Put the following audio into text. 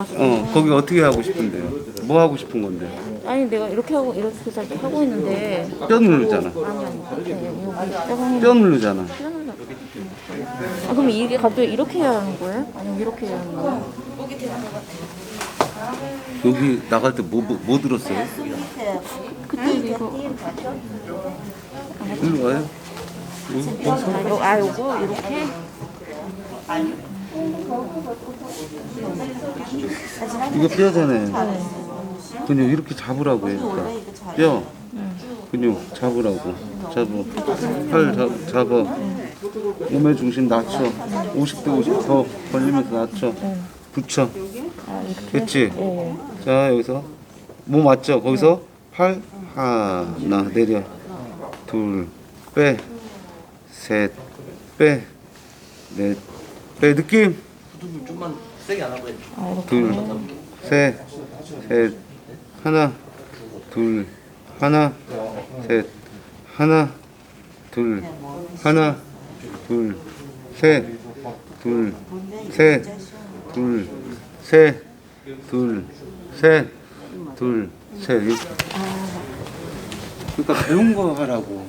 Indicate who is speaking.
Speaker 1: 어, 거기 어떻게 하고 싶은데요? 뭐 하고 싶은 건데?
Speaker 2: 아니 내가 이렇게 하고 이렇게 해서 하고 있는데
Speaker 1: 뼈 누르잖아.
Speaker 2: 아니 아니 이렇게 여기 뼈가
Speaker 1: 뼈 누르잖아.
Speaker 2: 아 그럼 이게 갑자기 이렇게 해야 하는 거예요? 아니면 이렇게 해야 하는 거예요?
Speaker 1: 여기 나갈 때 뭐 뭐 들었어요?
Speaker 2: 그때 이거
Speaker 1: 일로 와요. 여기
Speaker 2: 아, 요, 아 요거 이렇게
Speaker 1: 이거 뼈잖아요. 근육 이렇게 잡으라고 해. 그러니까. 뼈 근육 잡으라고. 잡어. 팔 잡, 잡아. 몸의 중심 낮춰. 50대 50 더 벌리면서 낮춰. 붙여. 됐지?
Speaker 2: 예.
Speaker 1: 자 여기서 뭐 맞죠? 거기서 팔 하나 내려 둘 빼 셋 빼 넷 빼 느낌
Speaker 2: 아 이렇게
Speaker 1: 둘셋 셋 하나 둘 하나 셋 하나 둘 하나 둘 셋 둘 셋 둘 셋 둘셋 그러니까 배운 거 하라고